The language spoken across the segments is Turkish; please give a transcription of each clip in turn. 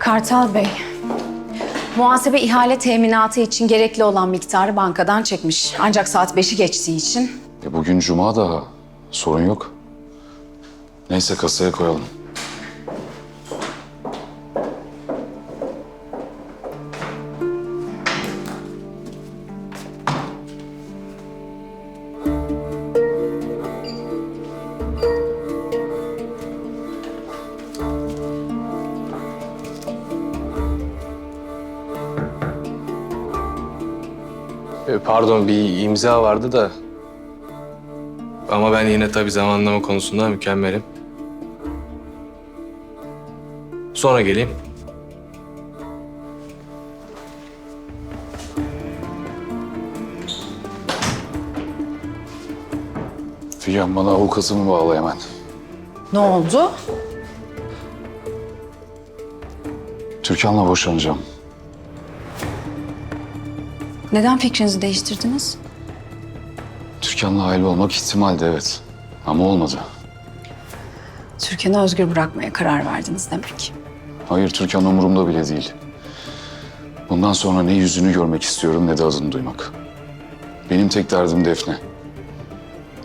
Kartal Bey, muhasebe ihale teminatı için gerekli olan miktarı bankadan çekmiş. Ancak saat 5'i geçtiği için E bugün cuma da sorun yok. Neyse kasaya koyalım. Pardon bir imza vardı da. Ama ben yine tabii zamanlama konusunda mükemmelim. Sonra geleyim. Figen bana avukatımı bağla hemen. ne oldu? Türkan'la boşanacağım. Neden fikrinizi değiştirdiniz? Türkan'la aile olmak ihtimaldi evet. Ama olmadı. Türkan'ı özgür bırakmaya karar verdiniz demek. Hayır Türkan umurumda bile değil. Bundan sonra ne yüzünü görmek istiyorum ne de adını duymak. Benim tek derdim Defne.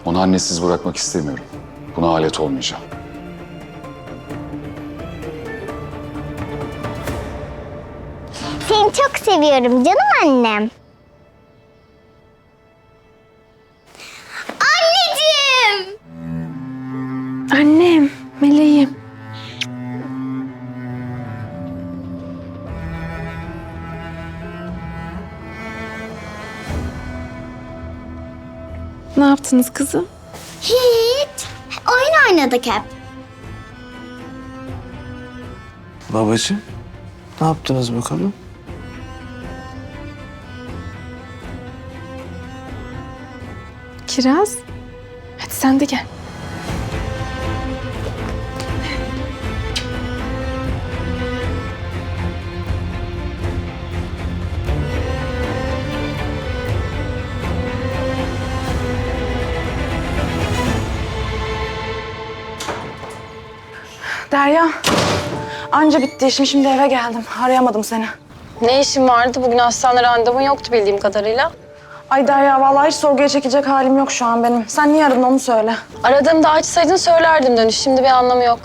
Onu annesiz bırakmak istemiyorum. Buna alet olmayacağım. Seni çok seviyorum canım annem. Ne yaptınız kızım? Hiç. Oyun oynadık hep. Babacığım, ne yaptınız bakalım? Kiraz. Hadi sen de gel. Derya, anca bitti işim. Şimdi eve geldim. Arayamadım seni. Ne işin vardı? Bugün hastane randevun yoktu bildiğim kadarıyla. Ay Derya, vallahi hiç sorguya çekecek halim yok şu an benim. Sen niye aradın onu söyle. Aradığımda açsaydın söylerdim dönüş. Şimdi bir anlamı yok.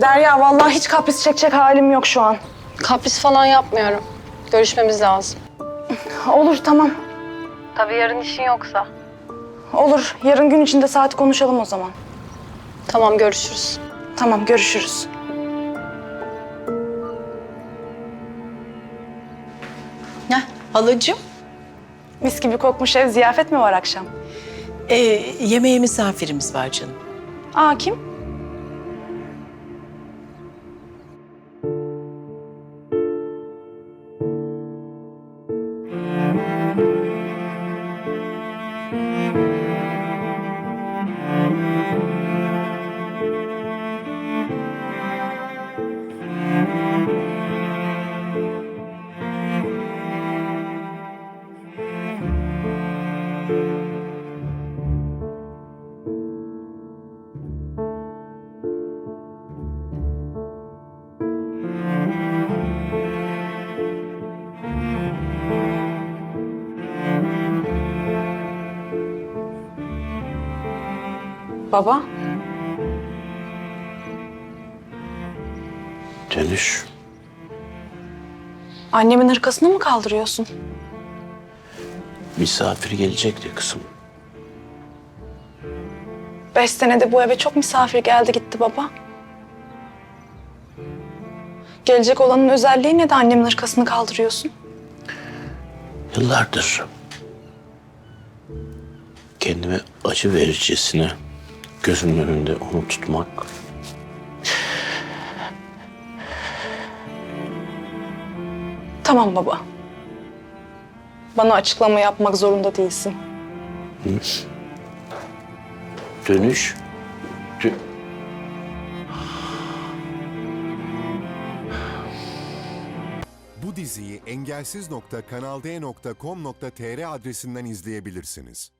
Derya, vallahi hiç kapris çekecek halim yok şu an. Kapris falan yapmıyorum. Görüşmemiz lazım. Olur, tamam. Tabii yarın işin yoksa. Olur. Yarın gün içinde saati konuşalım o zaman. Tamam görüşürüz. Tamam, görüşürüz. Heh, halacığım, Mis gibi kokmuş ev. Ziyafet mi var akşam? e, yemeğe misafirimiz var canım. Aa, kim? Baba. Dönüş. Annemin hırkasını mı kaldırıyorsun? Misafir gelecekti kızım. Beş senede bu eve çok misafir geldi gitti baba. Gelecek olanın özelliği ne de annemin hırkasını kaldırıyorsun? Yıllardır kendime acı vericesine gözümün önünde onu tutmak Tamam baba. Bana açıklama yapmak zorunda değilsin. dönüş dö- Bu diziyi engelsiz.kanalde.com.tr adresinden izleyebilirsiniz.